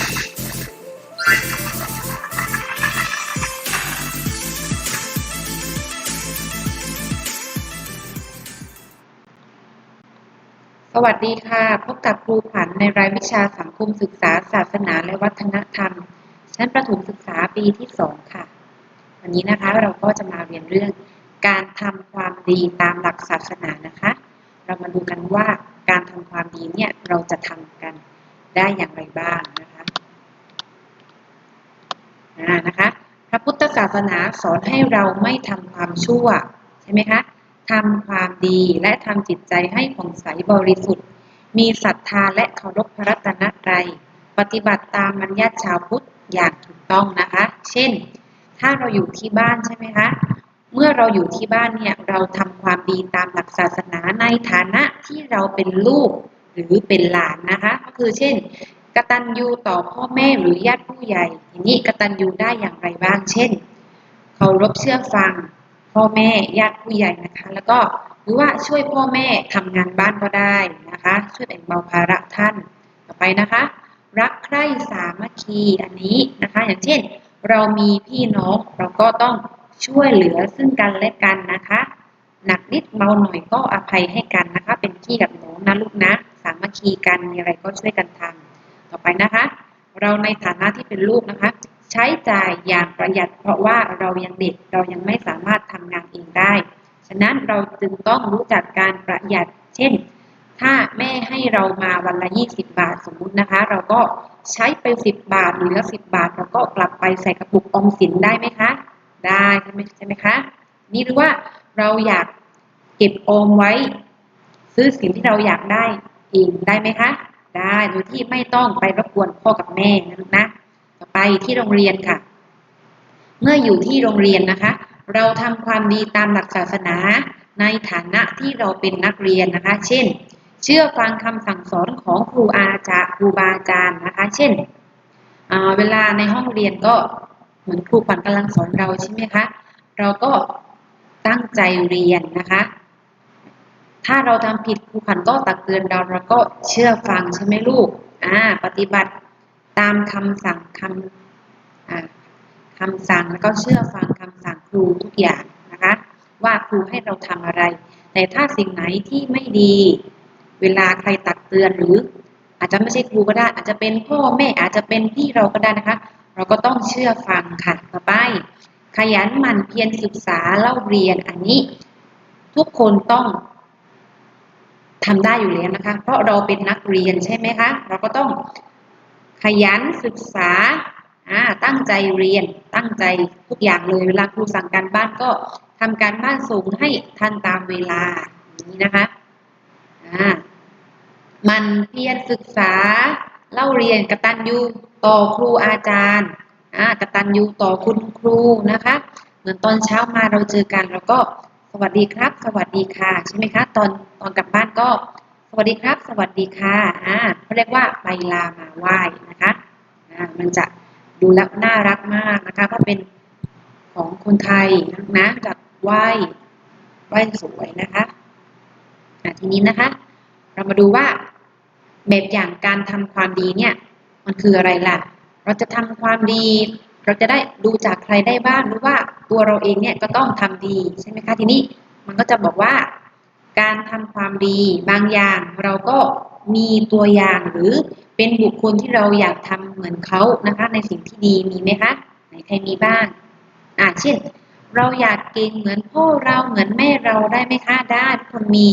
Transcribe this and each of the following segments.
สวัสดีค่ะ พบกับครูผันในรายวิชาสังคมศึกษา ศาสนาและวัฒนธรรม ชั้นประถมศึกษาปีที่สองค่ะ วันนี้นะคะเราก็จะมาเรียนเรื่องการทำความดีตามหลักศาสนานะคะ เรามาดูกันว่าการทำความดีเนี่ยเราจะทำกันได้อย่างไรบ้างนะคะ นะคะ พระพุทธศาสนาสอนให้เราไม่ทำความชั่ว ใช่ไหมคะทำความดีและทำจิตใจให้ผ่องใสบริสุทธิ์ มีศรัทธาและเคารพพระรัตนตรัย ปฏิบัติตามมัญญัติชาวพุทธอย่างถูกต้องนะคะ เช่น ถ้าเราอยู่ที่บ้านใช่ไหมคะ เมื่อเราอยู่ที่บ้านเนี่ยเราทำความดีตามหลักศาสนาในฐานะที่เราเป็นลูกหรือเป็นหลานนะคะ ก็คือเช่น กตัญญูต่อพ่อแม่หรือญาติผู้ใหญ่ ทีนี้กตัญญูได้อย่างไรบ้าง เช่น เคารพเชื่อฟัง พ่อแม่ญาติผู้ใหญ่นะคะ แล้วก็หรือว่าช่วยพ่อแม่ทำงานบ้านก็ได้นะคะ ช่วยแบ่งเบาภาระท่านต่อไปนะคะ รักใคร่สามัคคีอันนี้นะคะ อย่างเช่น เรามีพี่น้องเราก็ต้องช่วยเหลือซึ่งกันและกันนะคะหนักนิดเบาหน่อยก็อภัยให้กันนะคะ เป็นพี่กับน้องนะลูกนะ สามัคคีกันมีอะไรก็ช่วยกันทำ ต่อไปนะคะ เราในฐานะที่เป็นลูกนะคะ ใช้จ่ายอย่างประหยัด เพราะว่าเรายังเด็กเรายังไม่สามารถทำงานเองได้ ฉะนั้นเราจึงต้องรู้จักการประหยัด เช่น ถ้าแม่ให้เรามาวันละ 20 บาทสมมุตินะคะ เราก็ใช้ไป 10 บาทเหลือ 10 บาท เราก็กลับไปใส่กระปุกออมสินได้ไหมคะ ได้ใช่ไหมใช่ไหมคะนี่หรือว่าเราอยากเก็บออมไว้ ซื้อสิ่งที่เราอยากได้เองได้ไหมคะ ได้โดยที่ไม่ต้องไปรบกวนพ่อกับแม่นะลูกนะ ต่อไปที่โรงเรียนค่ะ เมื่ออยู่ที่โรงเรียนนะคะ เราทำความดีตามหลักศาสนา ในฐานะที่เราเป็นนักเรียนนะคะ เช่น เชื่อฟังคำสั่งสอนของครูอาจารย์ครูบาอาจารย์นะคะ เช่นเวลาในห้องเรียนก็เหมือนครูขวัญกำลังสอนเราใช่ไหมคะ เราก็ตั้งใจเรียนนะคะ ถ้าเราทำผิดครูขวัญก็ตักเตือนเราเราก็เชื่อฟังใช่ไหมลูกอ่าปฏิบัติตามคำสั่งคำอ่าคำสั่งแล้วก็เชื่อฟังคำสั่งครูทุกอย่างนะคะ ว่าครูให้เราทำอะไร แต่ถ้าสิ่งไหนที่ไม่ดี เวลาใครตักเตือนหรือ อาจจะไม่ใช่ครูก็ได้ อาจจะเป็นพ่อแม่อาจจะเป็นพี่เราก็ได้นะคะ เราก็ต้องเชื่อฟังค่ะต่อไปขยันหมั่นเพียรศึกษาเล่าเรียนอันนี้ ทุกคนต้อง ทำได้อยู่แล้วนะคะ เพราะเราเป็นนักเรียนใช่ไหมคะ เราก็ต้องขยันศึกษาตั้งใจเรียนตั้งใจทุกอย่างเลยเวลาครูสั่งการบ้านก็ทำการบ้านส่งให้ทันตามเวลาอย่างนี้นะคะมันเพียรศึกษาเล่าเรียนกตัญญูต่อครูอาจารย์กตัญญูต่อคุณครูนะคะ เหมือนตอนเช้ามาเราเจอกันเราก็ สวัสดีครับ สวัสดีค่ะ ใช่ไหมคะ ตอนตอนกลับบ้านก็ สวัสดีครับ สวัสดีค่ะอ่าเขาเรียกว่าไปลามาไหว้นะคะอ่ามันจะดูแลน่ารักมากนะคะเพราะเป็นของคนไทยนะกับไหว้ไหว้สวยนะคะอ่าทีนี้นะคะ เรามาดูว่าแบบอย่างการทำความดีเนี่ย มันคืออะไรล่ะ เราจะทำความดี เราจะได้ดูจากใครได้บ้างหรือว่าตัวเราเองเนี่ยก็ต้องทำดีใช่ไหมคะทีนี้มันก็จะบอกว่า การทำความดีบางอย่างเราก็มีตัวอย่างหรือเป็นบุคคลที่เราอยากทำเหมือนเขานะคะ ในสิ่งที่ดีมีไหมคะไหนใครมีบ้างอ่าเช่น เราอยากเก่งเหมือนพ่อเราเหมือนแม่เราได้ไหมคะได้คนมี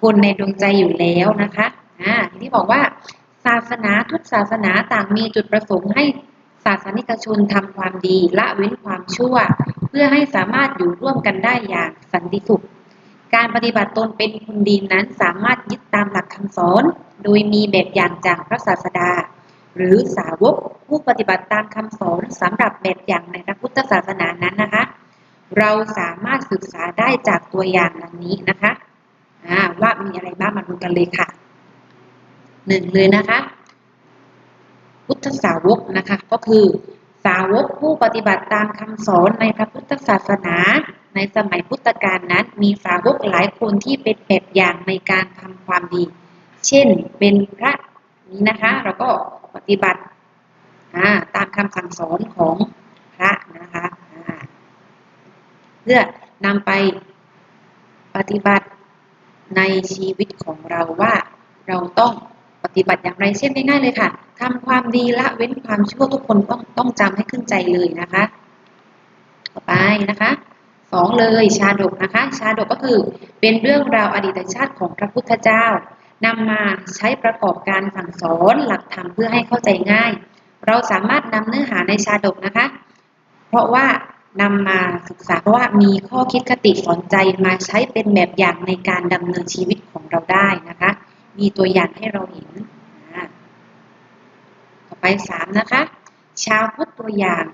คนในดวงใจอยู่แล้วนะคะอ่าที่บอกว่าศาสนาทุกศาสนาต่างมีจุดประสงค์ให้ ศาสนิกชนทำความดีละเว้นความชั่ว เพื่อให้สามารถอยู่ร่วมกันได้อย่างสันติสุข การปฏิบัติตนเป็นคนดีนั้นสามารถยึดตามหลักคำสอน โดยมีแบบอย่างจากพระศาสดา หรือสาวกผู้ปฏิบัติตามคำสอนสำหรับแบบอย่างในพระพุทธศาสนานั้นนะคะ เราสามารถศึกษาได้จากตัวอย่างเหล่านี้นะคะว่ามีอะไรบ้างมาดูกันเลยค่ะหนึ่งเลยนะคะ ทธสาวกนะคะก็คือสาวกผู้ปฏิบัติตามคำสอนในพระพุทธศาสนา ในสมัยพุทธกาลนั้นมีสาวกหลายคนที่เป็นแบบอย่างในการทำความดี เช่นเป็นพระนี้นะคะเราก็ปฏิบัติตามคำสั่งสอนของพระนะคะเพื่อนำไปปฏิบัติในชีวิตของเราว่าเราต้อง ฏิบัติอย่างไรเช่นง่ายๆเลยค่ะทำความดีละเว้นความชั่วทุกคนต้องต้องจำให้ขึ้นใจเลยนะคะ ต่อไปนะคะสองเลยชาดกนะคะ ชาดกก็คือเป็นเรื่องราวอดีตชาติของพระพุทธเจ้านำมาใช้ประกอบการสั่งสอนหลักธรรมเพื่อให้เข้าใจง่าย เราสามารถนำเนื้อหาในชาดกนะคะ เพราะว่านำมาศึกษาเพราะว่ามีข้อคิดคติสอนใจมาใช้เป็นแบบอย่างในการดำเนินชีวิตของเราได้นะคะ มีตัวอย่างให้เราเห็น ไปสามนะคะ ชาวพุทธตัวอย่าง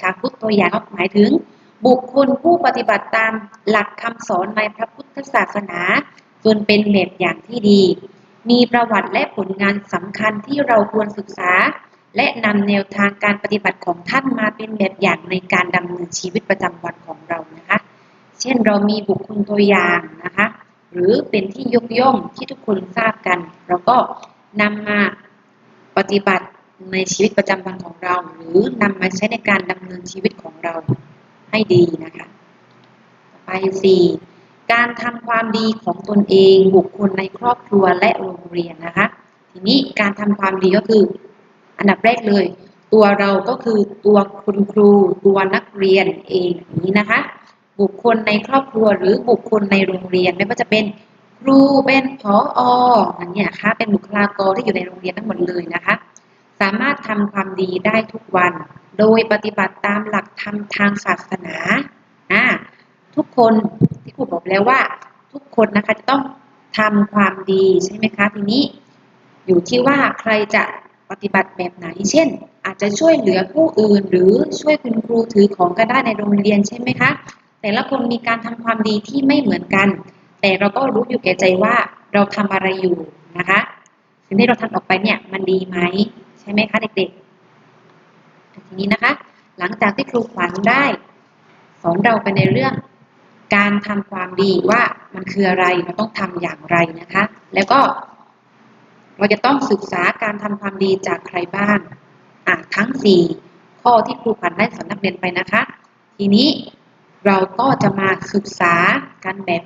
ชาวพุทธตัวอย่างก็หมายถึง บุคคลผู้ปฏิบัติตามหลักคำสอนในพระพุทธศาสนาจนเป็นแบบอย่างที่ดี มีประวัติและผลงานสำคัญที่เราควรศึกษา และนำแนวทางการปฏิบัติของท่านมาเป็นแบบอย่างในการดำเนินชีวิตประจำวันของเรานะคะ เช่นเรามีบุคคลตัวอย่างนะคะ หรือเป็นที่ยกย่องที่ทุกคนทราบกัน เราก็นำมาปฏิบัติ ในชีวิตประจำวันของเรา หรือนำมาใช้ในการดำเนินชีวิตของเราให้ดีนะคะไปสี่การทำความดีของตนเองบุคคลในครอบครัวและโรงเรียนนะคะ ทีนี้การทำความดีก็คือ อันดับแรกเลย ตัวเราก็คือตัวคุณครู ตัวนักเรียนเองนี้นะคะ บุคคลในครอบครัวหรือบุคคลในโรงเรียนไม่ว่าจะเป็นครูเป็นผออย่างนี้นะคะเป็นบุคลากรที่อยู่ในโรงเรียนทั้งหมดเลยนะคะ สามารถทำความดีได้ทุกวัน โดยปฏิบัติตามหลักธรรมทางศาสนาอ่าทุกคนที่ครูบอกแล้วว่า ทุกคนนะคะจะต้องทำความดีใช่ไหมคะทีนี้ อยู่ที่ว่าใครจะปฏิบัติแบบไหน เช่น อาจจะช่วยเหลือผู้อื่น หรือช่วยคุณครูถือของก็ได้ในโรงเรียนใช่ไหมคะ แต่ละคนมีการทำความดีที่ไม่เหมือนกัน แต่เราก็รู้อยู่แก่ใจว่าเราทำอะไรอยู่นะคะสิ่งที่เราทำออกไปเนี่ยมันดีไหม ช่ไหมคะเด็กๆ ทีนี้นะคะ หลังจากที่ครูขวัญได้ สอนเราไปในเรื่อง การทำความดีว่ามันคืออะไรเราต้องทำอย่างไรนะคะ แล้วก็ เราจะต้องศึกษาการทำความดีจากใครบ้างอะทั้งสี่ข้อที่ครูขวัญได้สอนนักเรียนไปนะคะ ทีนี้เราก็จะมาศึกษากันแบบ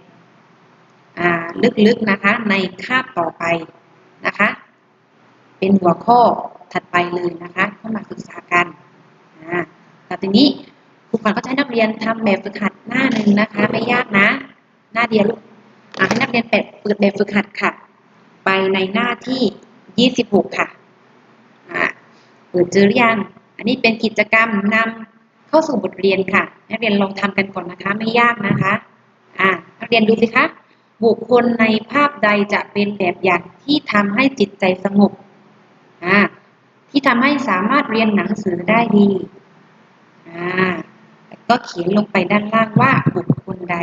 ลึกๆนะคะในคาบต่อไปนะคะ เป็นหัวข้อ ถัดไปเลยนะคะเข้ามาศึกษากันแต่ทีนี้ครูขวัญก็ให้นักเรียนทำแบบฝึกหัดหน้าหนึ่งนะคะ ไม่ยากนะ หน้าเดียวลูกให้นักเรียนเปิดเปิดแบบฝึกหัดค่ะ ไปในหน้าที่26ค่ะเปิดเจอหรือยัง อันนี้เป็นกิจกรรมนำเข้าสู่บทเรียนค่ะนักเรียนลองทำกันก่อนนะคะ ไม่ยากนะคะอ่านักเรียนดูสิคะบุคคลในภาพใดจะเป็นแบบอย่างที่ทำให้จิตใจสงบอ่า ที่ทำให้สามารถเรียนหนังสือได้ดีอ่าก็เขียนลงไปด้านล่างว่าบุคคลใด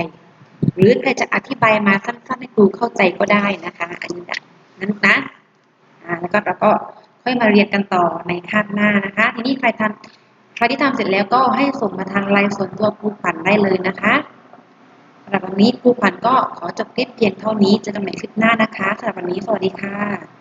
หรือใครจะอธิบายมาสั้นๆให้ครูเข้าใจก็ได้นะคะ อันนี้นะนั้นนะอ่าแล้วก็เราก็ค่อยมาเรียนกันต่อในคาบหน้านะคะ ทีนี้ใครทำใครที่ทำเสร็จแล้วก็ให้ส่งมาทางไลน์ส่วนตัวครูขวัญได้เลยนะคะสำหรับวันนี้ครูขวัญก็ขอจบคลิปเพียงเท่านี้เจอกันใหม่คลิปหน้านะคะสำหรับวันนี้สวัสดีค่ะ